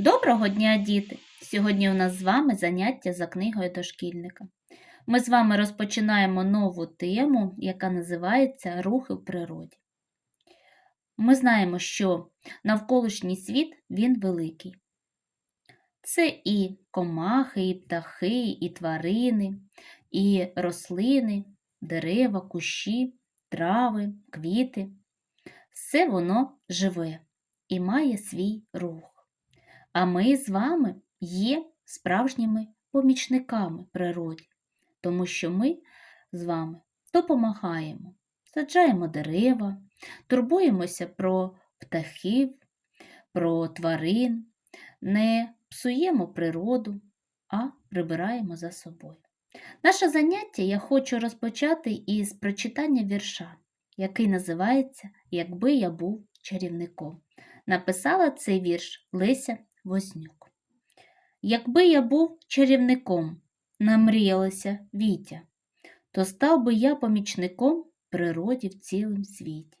Доброго дня, діти! Сьогодні у нас з вами заняття за книгою дошкільника. Ми з вами розпочинаємо нову тему, яка називається Рухи в природі. Ми знаємо, що навколишній світ він великий. Це і комахи, і птахи, і тварини, і рослини, дерева, кущі, трави, квіти. Все воно живе і має свій рух. А ми з вами є справжніми помічниками природі, тому що ми з вами допомагаємо, саджаємо дерева, турбуємося про птахів, про тварин, не псуємо природу, а прибираємо за собою. Наше заняття я хочу розпочати із прочитання вірша, який називається Якби я був чарівником. Написала цей вірш Леся Вознюк. Якби я був чарівником, намріялася Вітя, то став би я помічником природі в цілім світі.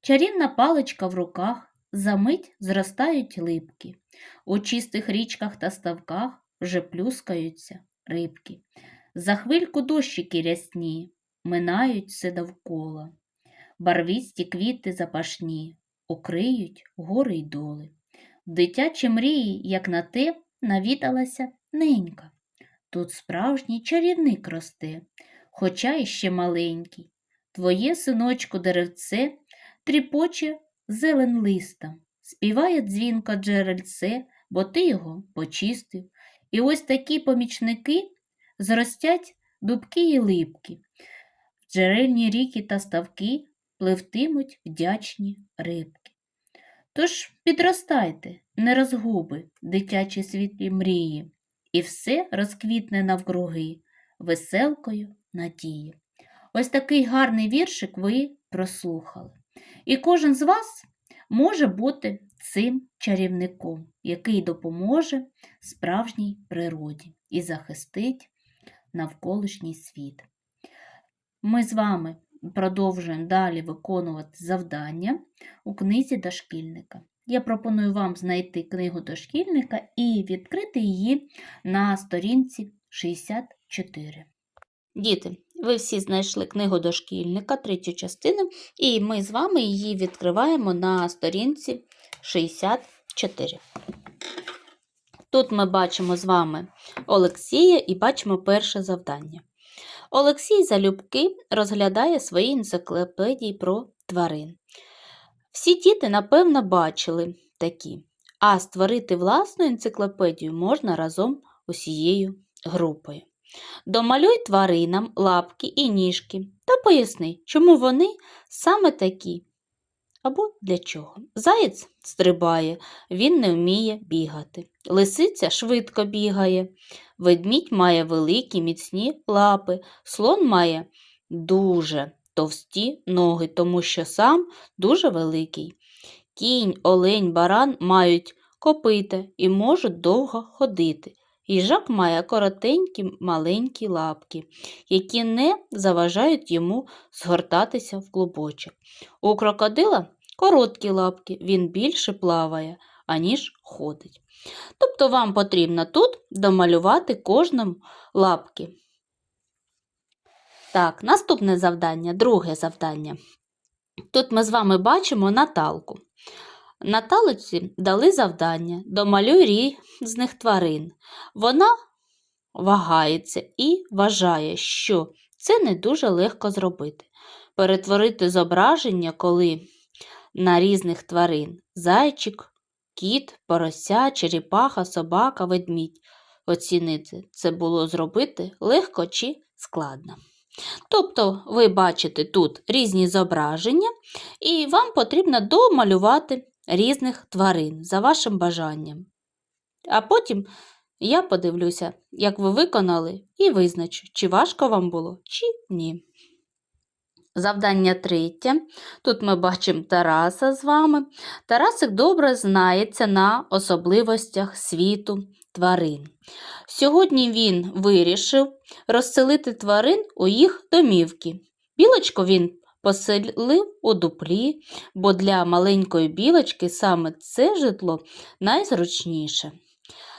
Чарівна паличка в руках, за мить зростають липки, у чистих річках та ставках вже плюскаються рибки. За хвильку дощики рясні, минають все довкола. Барвісті квіти запашні, укриють гори й доли. Дитячі мрії, як на те, навідалася ненька. Тут справжній чарівник росте, хоча іще маленький. Твоє, синочку, деревце тріпоче зелен листом, співає дзвінко джерельце, бо ти його почистив. І ось такі помічники зростять дубки й липки. В джерельні ріки та ставки пливтимуть вдячні рибки. Тож підростайте, не розгуби, дитячі світлі мрії, і все розквітне навкруги веселкою надії. Ось такий гарний віршик ви прослухали. І кожен з вас може бути цим чарівником, який допоможе справжній природі і захистить навколишній світ. Ми з вами продовжуємо далі виконувати завдання у книзі дошкільника. Я пропоную вам знайти книгу дошкільника і відкрити її на сторінці 64. Діти, ви всі знайшли книгу дошкільника, третю частину, і ми з вами її відкриваємо на сторінці 64. Тут ми бачимо з вами Олексія і бачимо перше завдання. Олексій залюбки розглядає свої енциклопедії про тварин. Всі діти, напевно, бачили такі, а створити власну енциклопедію можна разом усією групою. Домалюй тваринам лапки і ніжки та поясни, чому вони саме такі. Або для чого. Заєць стрибає, він не вміє бігати. Лисиця швидко бігає. Ведмідь має великі міцні лапи, слон має дуже товсті ноги, тому що сам дуже великий. Кінь, олень, баран мають копита і можуть довго ходити. Їжак має коротенькі маленькі лапки, які не заважають йому згортатися в клубочок. У крокодила короткі лапки, він більше плаває, аніж ходить. Тобто вам потрібно тут домалювати кожному лапки. Так, наступне завдання, друге завдання. Тут ми з вами бачимо Наталку. Наталиці дали завдання домалюй різних тварин. Вона вагається і вважає, що це не дуже легко зробити. Перетворити зображення, коли на різних тварин зайчик, кіт, порося, черепаха, собака, ведмідь. Оцінити це було зробити легко чи складно. Тобто, ви бачите тут різні зображення, і вам потрібно домалювати різних тварин за вашим бажанням. А потім я подивлюся, як ви виконали, і визначу, чи важко вам було, чи ні. Завдання третє. Тут ми бачимо Тараса з вами. Тарасик добре знається на особливостях світу тварин. Сьогодні він вирішив розселити тварин у їх домівки. Білочку він поселив у дуплі, бо для маленької білочки саме це житло найзручніше.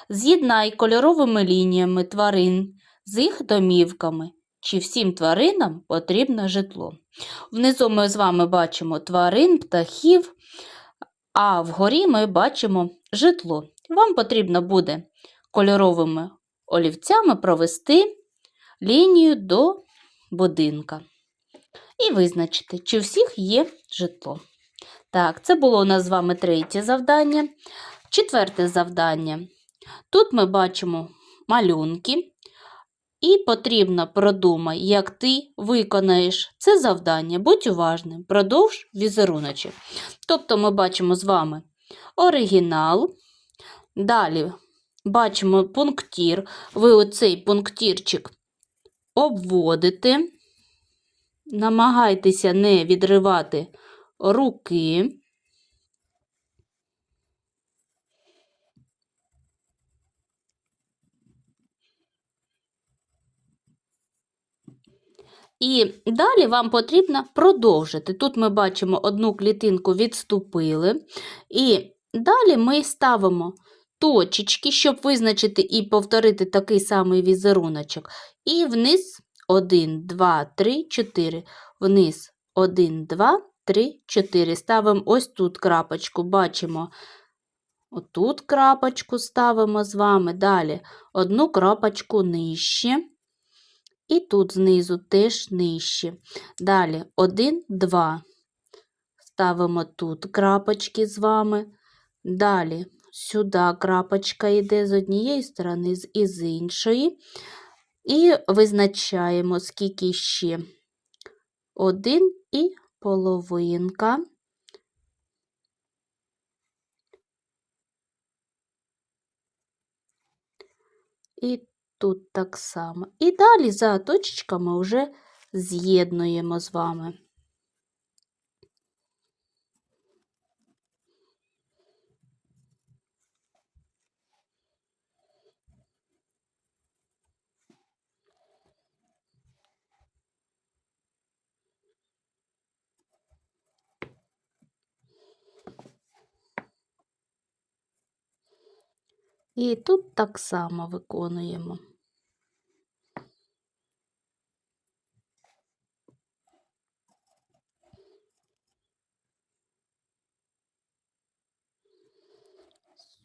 З'єднай кольоровими лініями тварин з їх домівками. Чи всім тваринам потрібно житло? Внизу ми з вами бачимо тварин, птахів, а вгорі ми бачимо житло. Вам потрібно буде кольоровими олівцями провести лінію до будинка і визначити, чи у всіх є житло. Так, це було у нас з вами третє завдання. Четверте завдання. Тут ми бачимо малюнки, і потрібно продумай, як ти виконаєш це завдання. Будь уважним, продовж візеруночок. Тобто ми бачимо з вами оригінал. Далі бачимо пунктір. Ви оцей пунктірчик обводите, намагайтеся не відривати руки. І далі вам потрібно продовжити. Тут ми бачимо одну клітинку відступили. І далі ми ставимо точечки, щоб визначити і повторити такий самий візеруночок. І вниз 1, 2, 3, 4. Вниз 1, 2, 3, 4. Ставимо ось тут крапочку, бачимо. Отут крапочку ставимо з вами. Далі одну крапочку нижче. І тут знизу теж нижче. Далі 1, 2. Ставимо тут крапочки з вами. Далі сюди крапочка йде з однієї сторони і з іншої. І визначаємо, скільки ще. Один і половинка. І тут так само. І далі за точечками вже з'єднуємо з вами. І тут так само виконуємо.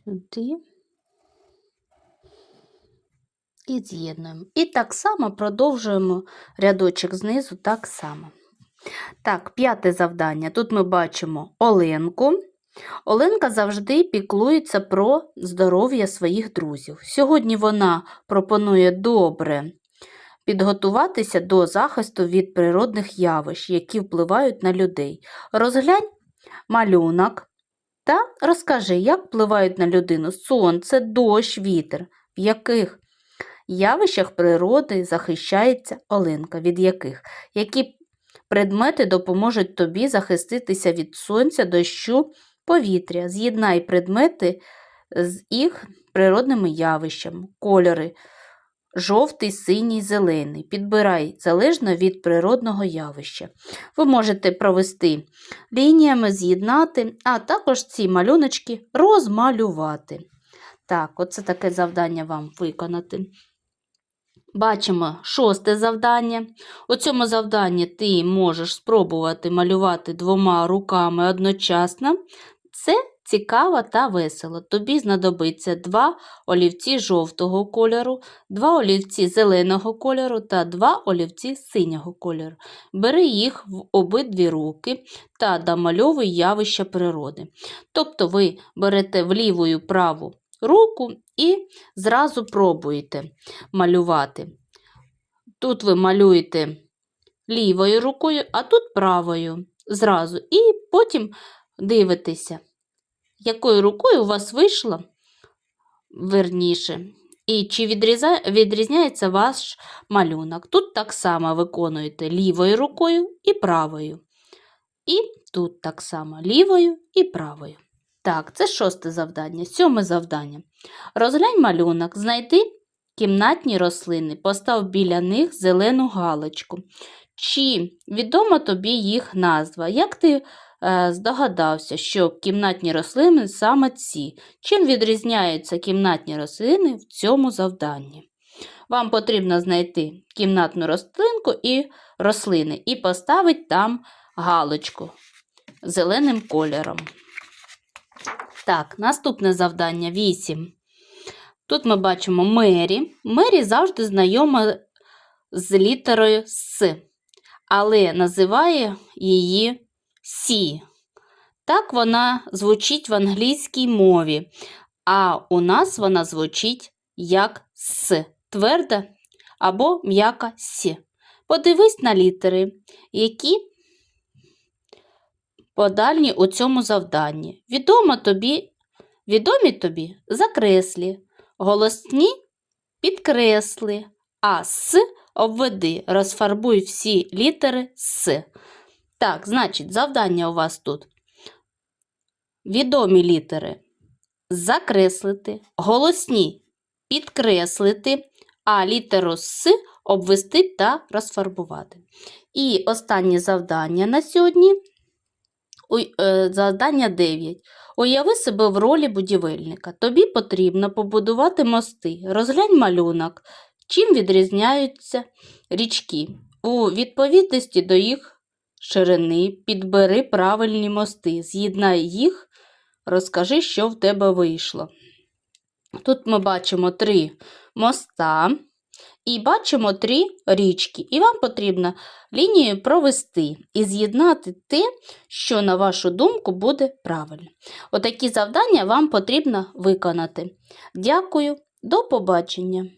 Сюди. І з'єднуємо. І так само продовжуємо рядочок знизу так само. Так, п'яте завдання. Тут ми бачимо Оленку. Оленка завжди піклується про здоров'я своїх друзів. Сьогодні вона пропонує добре підготуватися до захисту від природних явищ, які впливають на людей. Розглянь малюнок та розкажи, як впливають на людину сонце, дощ, вітер, в яких явищах природи захищається Оленка, від яких, які предмети допоможуть тобі захиститися від сонця, дощу повітря, з'єднай предмети з їх природними явищами, кольори жовтий, синій, зелений. Підбирай залежно від природного явища. Ви можете провести лініями, з'єднати, а також ці малюночки розмалювати. Так, оце таке завдання вам виконати. Бачимо шосте завдання. У цьому завданні ти можеш спробувати малювати двома руками одночасно. Це цікаво та весело. Тобі знадобиться два олівці жовтого кольору, два олівці зеленого кольору та два олівці синього кольору. Бери їх в обидві руки та домальовуй явища природи. Тобто ви берете в ліву і праву руку і зразу пробуєте малювати. Тут ви малюєте лівою рукою, а тут правою зразу. І потім дивитеся, якою рукою у вас вийшло верніше. І чи відрізняється ваш малюнок. Тут так само виконуєте лівою рукою і правою. І тут так само лівою і правою. Так, це шосте завдання. Сьоме завдання. Розглянь малюнок, знайди кімнатні рослини, постав біля них зелену галочку. Чи відома тобі їх назва? Як ти здогадався, що кімнатні рослини саме ці? Чим відрізняються кімнатні рослини в цьому завданні? Вам потрібно знайти кімнатну рослинку і рослини і поставити там галочку зеленим кольором. Так, наступне завдання 8. Тут ми бачимо Мері. Мері завжди знайома з літерою С, але називає її Сі. Так вона звучить в англійській мові, а у нас вона звучить як С, тверда або м'яка С. Подивись на літери, які подальні у цьому завданні. Відомо тобі, відомі тобі закреслі, голосні підкресли, а С обведи, розфарбуй всі літери С. Так, значить, завдання у вас тут. Відомі літери закреслити, голосні підкреслити, а літеру С обвести та розфарбувати. І останнє завдання на сьогодні. Е, Завдання 9. Уяви себе в ролі будівельника. Тобі потрібно побудувати мости. Розглянь малюнок. Чим відрізняються річки? У відповідності до їх ширини підбери правильні мости, з'єднай їх, розкажи, що в тебе вийшло. Тут ми бачимо три моста і бачимо три річки. І вам потрібно лінію провести і з'єднати те, що, на вашу думку, буде правильно. Отакі завдання вам потрібно виконати. Дякую, до побачення!